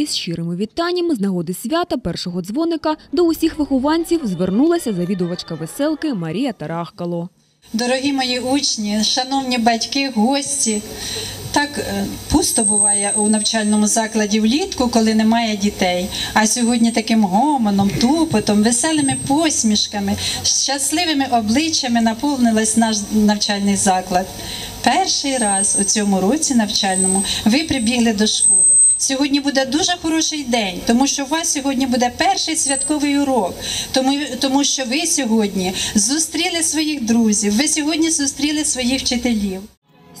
Із щирими вітаннями з нагоди свята першого дзвоника до усіх вихованців звернулася завідувачка веселки Марія Тарахкало. Дорогі мої учні, шановні батьки, гості. Так е, пусто буває у навчальному закладі влітку, коли немає дітей. А сьогодні таким гомоном, тупотом, веселими посмішками, щасливими обличчями наповнилась наш навчальний заклад. Перший раз у цьому році навчальному ви прибігли до школи. Сьогодні буде дуже хороший день, тому що у вас сьогодні буде перший святковий урок, тому, тому що ви сьогодні зустріли своїх друзів, ви сьогодні зустріли своїх вчителів.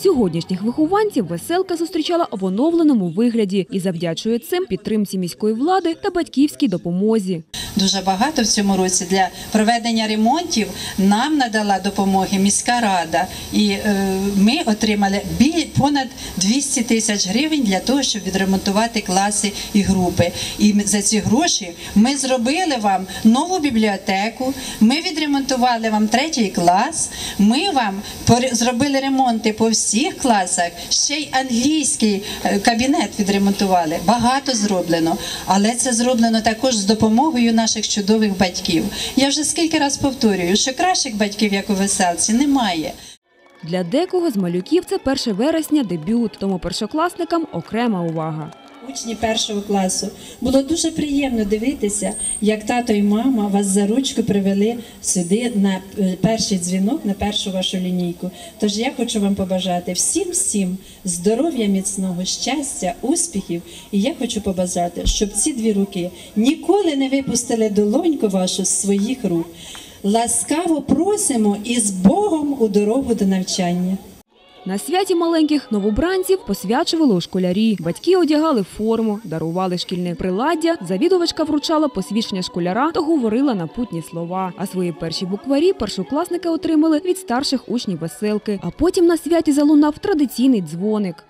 Сьогоднішніх вихованців веселка зустрічала в оновленому вигляді і завдячує цим підтримці міської влади та батьківській допомозі. Дуже багато в цьому році для проведення ремонтів нам надала допомоги міська рада, і е, ми отримали понад 200 тисяч гривень для того, щоб відремонтувати класи і групи. І за ці гроші ми зробили вам нову бібліотеку. Ми відремонтували вам третій клас. Ми вам зробили ремонти по всіх класах. Ще й англійський е, кабінет відремонтували. Багато зроблено, але це зроблено також з допомогою наших чудових батьків. Я вже скільки раз повторюю, що кращих батьків, як у веселці, немає. Для декого з малюків це 1 вересня дебют, тому першокласникам окрема увага. Учні першого класу було дуже приємно дивитися, як тато і мама вас за ручку привели сюди на е, перший дзвінок, на першу вашу лінійку. Тож я хочу вам побажати всім всім здоров'я міцного, щастя, успіхів. І я хочу побажати, щоб ці дві руки ніколи не випустили долоньку вашу з своїх рук. Ласкаво просимо і з Богом у дорогу до навчання. На святі маленьких новобранців посвячували у школярі. Батьки одягали форму, дарували шкільне приладдя. Завідувачка вручала посвідчення школяра та говорила напутні слова. А свої перші букварі першокласники отримали від старших учнів веселки. А потім на святі залунав традиційний дзвоник.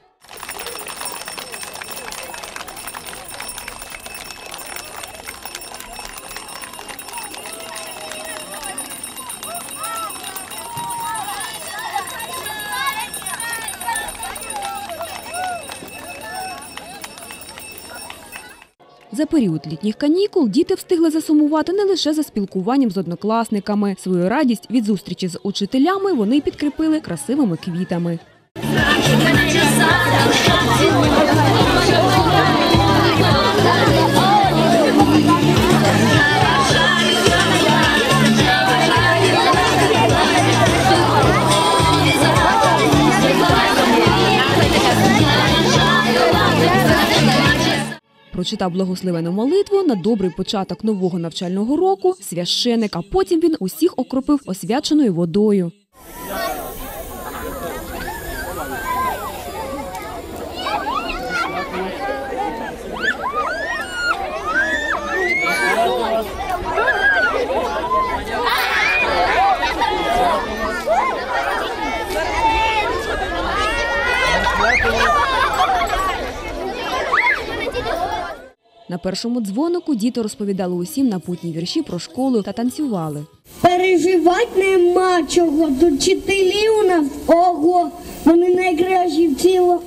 За період літніх канікул діти встигли засумувати не лише за спілкуванням з однокласниками. Свою радість від зустрічі з учителями вони підкріпили красивими квітами. Прочитав благословену молитву на добрий початок нового навчального року священик, а потім він усіх окропив освяченою водою. На першому дзвонику діти розповідали усім напутні вірші про школу та танцювали. Переживати нема чого, тут вчителі у нас ого, вони найкращі в ціло,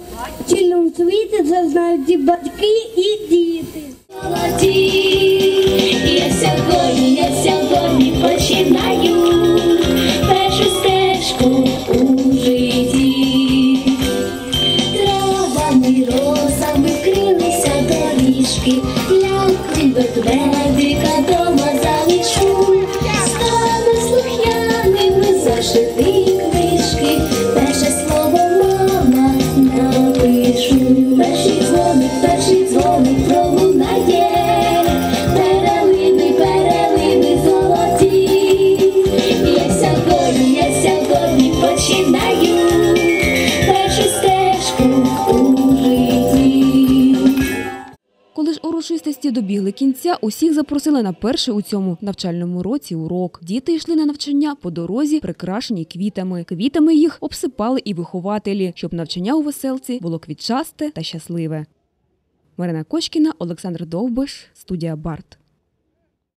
цілому світі, це знають і батьки, і діти. Урочистості добігли кінця, усіх запросили на перший у цьому навчальному році урок. Діти йшли на навчання по дорозі, прикрашені квітами. Квітами їх обсипали і вихователі, щоб навчання у веселці було квітчасте та щасливе. Марина Кочкіна, Олександр Довбиш, студія Барт.